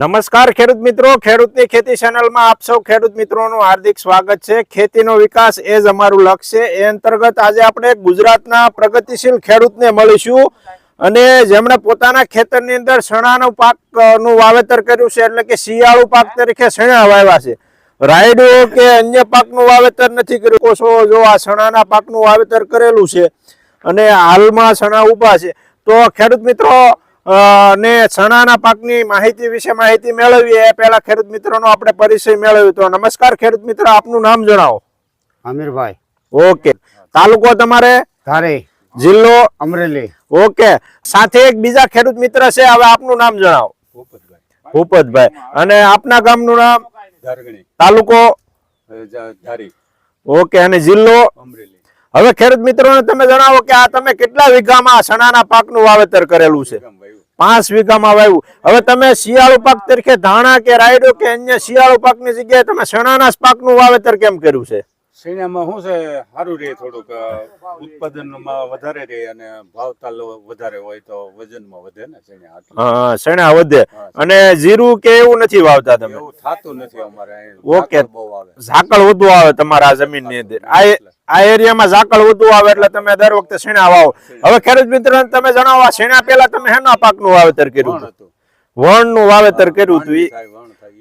નમસ્કાર ખેડૂત મિત્રો, ખેડૂતની ખેતી ચેનલમાં આપ સૌ ખેડૂત મિત્રોનું હાર્દિક સ્વાગત છે. ખેતીનો વિકાસ એ જ અમારું લક્ષ્ય એ અંતર્ગત આજે આપણે ગુજરાતના પ્રગતિશીલ ખેડૂતને મળીશું અને જેમણે પોતાના ખેતરની અંદર શણાનું પાકનું વાવેતર કર્યું છે, એટલે કે શિયાળુ પાક તરીકે શણા વાવ્યા છે. રાયડો કે અન્ય પાકનું વાવેતર નથી કર્યું કોશો જો આ શણાના પાકનું વાવેતર કરેલું છે અને હાલમાં શણા ઊભા છે. તો ખેડૂત મિત્રો ને ચણાના પાકની માહિતી વિશે માહિતી મેળવીએ. એ પહેલા ખેડૂત મિત્રોનો આપણે પરિચય મેળવ્યો તો નમસ્કાર ખેડૂત મિત્ર આપનું નામ જણાવો. આમિરભાઈ. ઓકે. તાલુકો તમારે? ધારે. જિલ્લો? અમરેલી. ઓકે. સાથે એક બીજા ખેડૂત મિત્ર છે હવે આપનું નામ જણાવો. ભૂપતભાઈ. અને આપના ગામનું નામ? ધારગણી. તાલુકો? ધારી. ઓકે. અને જિલ્લો? અમરેલી. હવે ખેડૂત મિત્રોને તમે જણાવો કે આ તમે કેટલા વીઘામાં ચણાના પાકનું વાવેતર કરેલું છે? પાંચ વીઘામાં વાવ્યું. હવે તમે શિયાળુ પાક તરીકે ધાણા કે રાયડો કે અન્ય શિયાળુ પાકની જગ્યાએ તમે ચણાના પાકનું વાવેતર કેમ કર્યું છે? શેણામાં શું છે? સારું રહે થોડુંક ઉત્પાદનમાં વધારે રહે અને ભાવતાલ વધારે હોય તો વજનમાં વધે ને શેણા ચણા વધે. અને જીરું કે એવું નથી વાવતા તમે? એવું થતું નથી અમારે ઓકે. ઝાકળ વધુ આવે તમારા જમીનની અંદર. આ આ એરિયામાં ઝાકળ વધુ આવે એટલે તમે દર વખતે શેણા વાવો. હવે ખેડૂત મિત્ર તમે જણાવો આ શેણા પહેલા તમે હેના પાકનું વાવેતર કર્યું હતું? વણનું વાવેતર કર્યું હતું.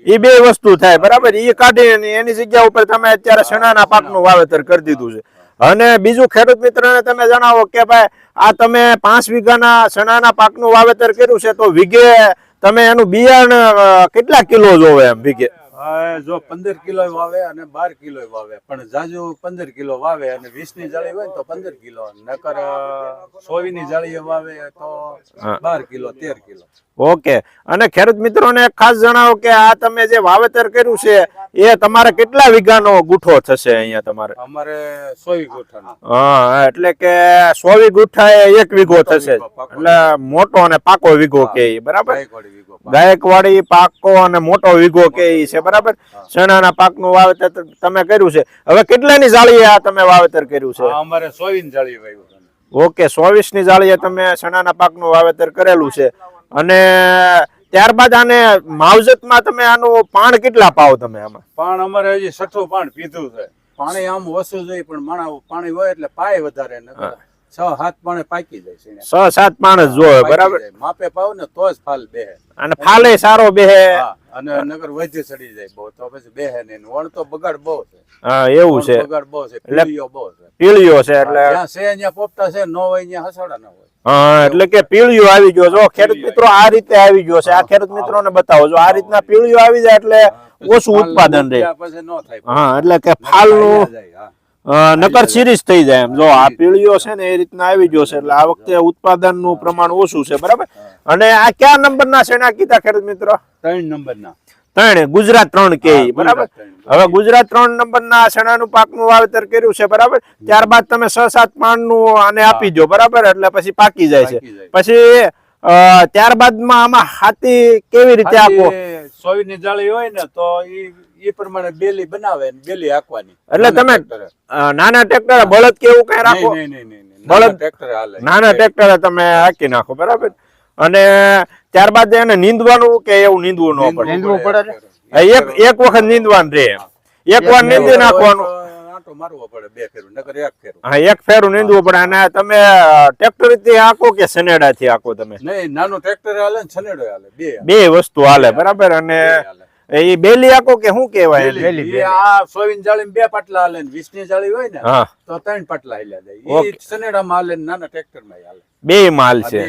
એ બે વસ્તુ થાય બરાબર? એ કાઢી એની જગ્યા ઉપર તમે અત્યારે ચણાના પાકનું વાવેતર કરી દીધું છે. અને બીજું ખેડૂત મિત્રને તમે જણાવો કે ભાઈ આ તમે પાંચ વીઘાના પાક પાકનું વાવેતર કર્યું છે તો વીઘે તમે એનું બિયારણ કેટલા કિલો જોવે એમ વીઘે? જો પંદર કિલો વાવે અને બાર કિલો વાવે પણ જાજુ પંદર કિલો વાવે અને વીસની જાળી હોય તો પંદર કિલો નકર સોવી ની જાળી વાવે તો બાર કિલો તેર કિલો. ઓકે. અને ખેડૂત મિત્રોને ને ખાસ જણાવો કે આ તમે જે વાવેતર કર્યું છે એ તમારે કેટલા વીઘાનો ગુઠો થશે અહીંયા તમારે? અમારે સોવી ગોઠાનો. હા એટલે કે સોવી ગુઠા એ એક વીઘો થશે. એટલે મોટો અને પાકો વીઘો કે બરાબર? ગાયકવાડી પાક. પાકો અને મોટો વીઘો કે છે બરાબર? ચણાના પાકનું વાવેતર તમે કર્યું છે. હવે કેટલાની જાળીએ આ તમે વાવેતર કર્યું છે? અમારે સોવી ની જાળી વાવ્યું ઓકે ચોવીસની જાળીએ તમે ચણાના પાકનું વાવેતર કરેલું છે. અને ત્યારબાદ આને માવજતમાં તમે આનું પાણ કેટલા પાવ તમે આમાં? પણ અમારે હજી છઠ્ઠું પાણ પીધું છે. પાણી આમ ઓછું જોઈએ પણ માણા પાણી હોય એટલે પાય વધારે છ સાત પાણે પાકી જાય છે છ સાત પાણ જ જોવે બરાબર? માપે પાવ ને તો જ ફાલ બેહે. અને ફાલે સારો બેહે. અને નગર વધી ચડી જાય બહુ તો પછી બેહે નહીં. વણ તો બગાડ બહુ છે. હા એવું છે. બગાડ બહુ છે. પીળીઓ બહુ છે. પીળીઓ છે એટલે જ્યાં છે અહીંયા પોપટા છે નો હોય ત્યાં હસાડા ના હોય. હા એટલે કે પીળિયું આવી ગયો જો ખેડૂત મિત્રો આ રીતે આવી ગયો છે. આ ખેડૂત મિત્રોને બતાવો જો આ રીતના પીળિયું આવી જાય એટલે ઓછું ઉત્પાદન રહે. નો હા એટલે કે ફાલનું. નકર સિરીઝ થઈ જાય એમ. જો આ પીળીઓ છે ને એ રીતના આવી ગયો છે. એટલે આ વખતે ઉત્પાદનનું પ્રમાણ ઓછું છે. બરાબર? અને આ કયા નંબરના ના કીધા ખેડૂત મિત્રો? ત્રણ નંબર ના ત્રણ ગુજરાત ત્રણ કે બરાબર. હવે ગુજરાત ત્રણ નંબરના ચણાનું પાકનું વાવેતર કર્યું છે બરાબર? ત્યારબાદ તમે છ સાત પાણનું આને આપી દો બરાબર? એટલે પછી પાકી જાય છે. પછી ત્યારબાદમાં આમાં હાથી કેવી રીતે આપો ખાલી સોવી ની જાળી હોય ને તો ઈ પ્રમાણે બેલી બનાવે બેલી હાકવાની. એટલે તમે નાના ટ્રેક્ટરે. બળદ કે એવું કઈ રાખો. બળદ- ટ્રેક્ટરે નાના ટ્રેક્ટર તમે હાકી નાખો બરાબર? અને ત્યારબાદ એને નીંદવાનું કે એવું નીંદવું ન પડે? નીંદવું પડે એક એક વખત નીંદવાનું રે. એક વાર નીંદી નાખવાનું. તો આંટો મારવો પડે બે એક ફેરું હા એક ફેરું નીંદવું પડે. અને તમે ટ્રેક્ટરથી હાકો કે સનેડા થી તમે? નાનું ટ્રેક્ટર હાલે ને હાલે બે વસ્તુ હાલે બરાબર? અને. એ બેલી આકો કે શું કહેવાય? બેલી, આ સોવીન જાળી બે પાટલા હાલે ને વીસની જાળી હોય ને તો ત્રણ પાટલા હાલ્યા જાય ઈ સનેડામાં હાલે નાના ટ્રેક્ટરમાં હાલે બે માલ છે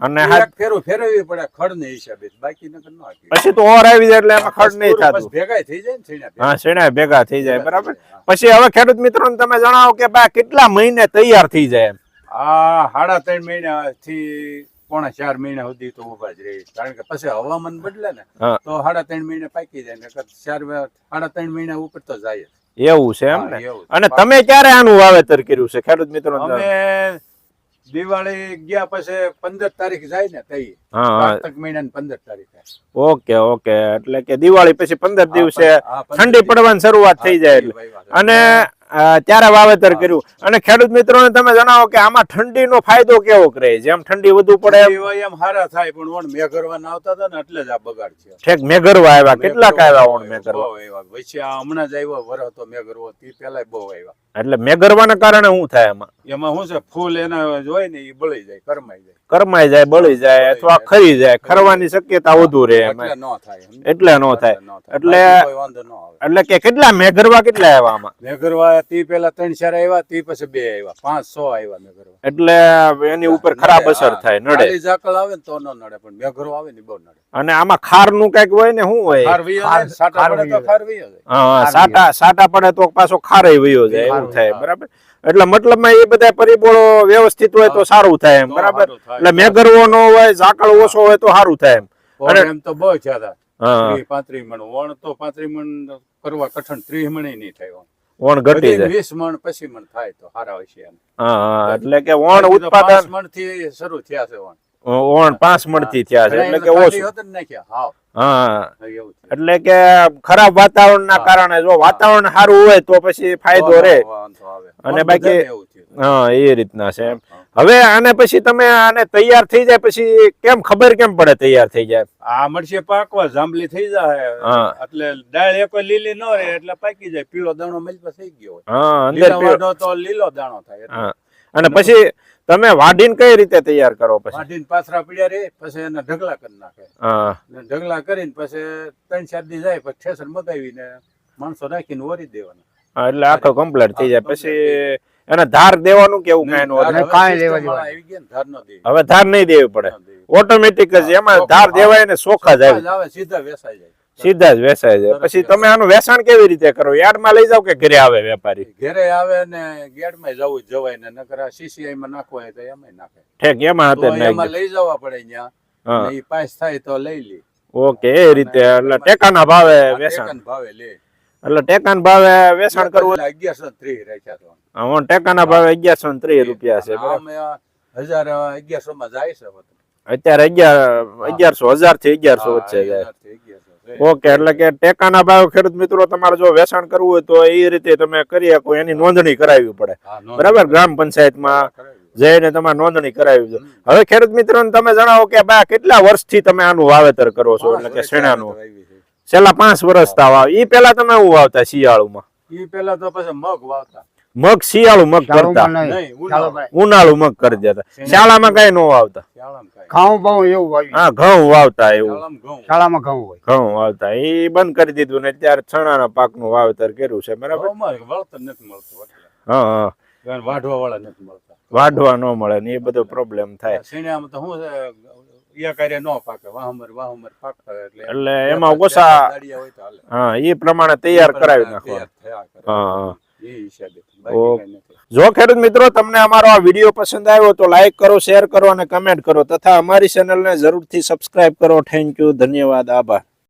અને ફેરું ફેરવવી પડે ખડ ને હિસાબે. બાકી નકર ન. પછી તો ઓર આવી જાય એટલે એમાં ખડ નહીં થતું. ભેગા થઈ જાય ને છેણા હા શેણા ભેગા થઈ જાય બરાબર? પછી હવે ખેડૂત મિત્રોને તમે જણાવો કે બા કેટલા મહિને તૈયાર થઈ જાય આ સાડા ત્રણ મહિના થી પોણા ચાર મહિના સુધી તો ઊભા જ રહી કારણ કે પછી હવામાન બદલે ને તો સાડા ત્રણ મહિને પાકી જાય ને ચાર સાડા ત્રણ મહિના ઉપર તો જાય એવું છે એમ ને. અને તમે ક્યારે આનું વાવેતર કર્યું છે? ખેડૂત મિત્રો અમે દિવાળી ગયા પછી પંદર તારીખ જાય ને તઈ ઓકે ઓકે. એટલે કે દિવાળી પછી પંદર દિવસે ઠંડી પડવાની શરૂઆત થઈ જાય એટલે. અને ત્યારે વાવેતર કર્યું. અને ખેડૂત મિત્રોને તમે જણાવો કે આમાં ઠંડીનો ફાયદો કેવો કરે? જેમ ઠંડી વધુ પડે એમ. ઠંડી હારા થાય પણ ઓણ મેઘરવાના આવતા હતા ને એટલે જ આ બગાડ છે ઠેક મેઘરવા આવ્યા. કેટલાક આવ્યા ઓણ મેઘરવા? આવ્યા. વચ્ચે આ હમણાં જ આવ્યો વર હતો મેઘરવો તે પેલા બહુ આવ્યા. એટલે મેઘરવાના કારણે શું થાય એમાં એમાં શું છે? ફૂલ એના જોઈ ને એ બળી જાય કરમાઈ જાય. કરમાઈ જાય બળી જાય અથવા ખરી જાય ખરવાની શક્યતા વધુ રહે એટલે ન થાય? એટલે નો થાય. એટલે- કે કેટલા મેઘરવા કેટલા આવ્યા આમાં? મેઘરવા તી પેલા ત્રણ ચાર આવ્યા તી પછી બે આવ્યા. પાંચ સો આવ્યા મેઘરવા. એટલે એની ઉપર ખરાબ અસર થાય નડે. ઝાકળ આવે ને તો ન નડે પણ મેઘરો આવે ને બહુ નડે. અને આમાં ખારનું કંઈક હોય ને શું હોય? ખાર સાટા પડે તો ખાર વયો જાય. સાટા સાટા પડે તો પાછો ખારાઈ વયો જાય એવું થાય બરાબર? એટલે મતલબમાં એ બધા પરિબળો વ્યવસ્થિત હોય તો સારું થાય એમ બરાબર? એટલે મેઘરવો ન હોય ઝાકળ ઓછો હોય તો સારું થાય એમ. અને એમ તો બહુ જ્યાદા. પાંત્રીસ મણ વણ તો પાંત્રીસ મણ કરવા કઠણ ત્રીસ મણ નહીં થાય વણ. ઘટી જાય. વીસ મણ પછી મણ થાય તો સારા હોય છે એમ. હા હા એટલે કે વણ ઉત્પાદન મણથી શરૂ થયા છે વણ વણ પાંચ મણથી થયા છે એટલે કે ઓછું. હા. એટલે કે ખરાબ વાતાવરણના ના કારણે જો વાતાવરણ સારું હોય તો પછી ફાયદો રહે. આવે. અને બાકી-. હા એ રીતના છે એમ. હવે આને પછી તમે આને તૈયાર થઈ જાય પછી કેમ ખબર કેમ પડે તૈયાર થઈ જાય? આ મળશે પાકવા જાંબલી થઈ જાય. હા. એટલે ડાળ એક લીલી ન રહે એટલે પાકી જાય. પીળો દાણો મિલપા થઈ ગયો હા અંદર પીળો- તો લીલો દાણો થાય હા. અને પછી તમે વાઢીને કઈ રીતે તૈયાર કરો પછી? વાઢીને પાથરા પડ્યા રે પછી એને ઢગલા કરી નાખે. હા. ને ઢગલા કરીને પછી ત્રણ ચાર દી જાય પછી ઠેસર મગાવીને માણસો રાખીને ઓરી દેવાના. હા, એટલે આખો કમ્પ્લીટ થઈ જાય. પછી એને ધાર દેવાનું કેવું કઈ નો કાંઈ લેવા વાળા આવી ગયા ને ધાર ન દે. હવે ધાર નહીં દેવી પડે. ઓટોમેટિક જ એમાં ધાર દેવાય ને સોખા જ આવે. સીધા વેસાઈ જાય. સીધા જ વેસાય જાય. પછી તમે આનું વેચાણ કેવી રીતે કરો? યાર્ડમાં લઈ જાવ કે ઘરે આવે વેપારી? ઘરે આવે ને ગેડમાં જવું જ જવાય ને નકર સીસીઆઈ માં નાખવા હોય તો એમાંય નાખે. ઠેક એમાં હાથે એમાં લઈ જવા પડે ત્યાં એ પાસ થાય તો લઈ લે. ઓકે એ રીતે. એટલે ટેકાના ભાવે વેચાણ. ભાવે લે. એટલે ટેકાના ભાવે વેચાણ કરવું અગિયારસો ત્રીસ રાખ્યા તો. ટેકાના ભાવે અગિયારસો ને ત્રીસ રૂપિયા છે હજાર અગિયારસો માં જાય છે અત્યારે અગિયાર અગિયારસો હજારથી અગિયારસો વચ્ચે જાય. હજારથી 1100 છે. ઓકે એટલે કે ટેકાના ભાવ ખેડૂત મિત્રો તમારે જો વેચાણ કરવું હોય તો એ રીતે તમે કરી શકો એની નોંધણી કરાવવી પડે. બરાબર? ગ્રામ પંચાયતમાં. જઈને તમારે નોંધણી કરાવી દો. હવે ખેડૂત મિત્રોને તમે જણાવો કે બા કેટલા વર્ષથી તમે આનું વાવેતર કરો છો? એટલે કે શેણાનું. છેલ્લા પાંચ વર્ષ તા વાવ. ઈ પેલા તમે હું વાવતા શિયાળુમાં? ઈ પેલા તો પછી મગ વાવતા. મગ શિયાળુ મગ કરતા. ઉનાળો. મગ કરી દેતા. શાળામાં કઈ ન વાવતા? ઘઉં બહુ એવું હા ઘઉં વાવતા એવું. શાળામાં ઘઉં. હોય. ઘઉં વાવતા. એ બંધ કરી દીધું ને અત્યારે ચણાના પાકનું વાવેતર કર્યું છે બરાબર? વળતર નથી મળતું હા હા. વાઢવા વાળા નથી મળતા. વાઢવા ન મળે ને એ બધો પ્રોબ્લેમ થાય. શેણામાં તો શું છે ન પાકે વાહમર વાહમર પાકતા એટલે એટલે એમાં ઓછા દાડિયા હોય તો હાલે. હા એ પ્રમાણે તૈયાર કરાવી. હા નથી. જો ખેડૂત મિત્રો તમને અમારો આ વીડિયો પસંદ આવ્યો તો લાઈક કરો શેર કરો અને કમેન્ટ કરો. તથા અમારી ચેનલને જરૂરથી સબસ્ક્રાઇબ કરો. થેન્ક યુ ધન્યવાદ. આભાર.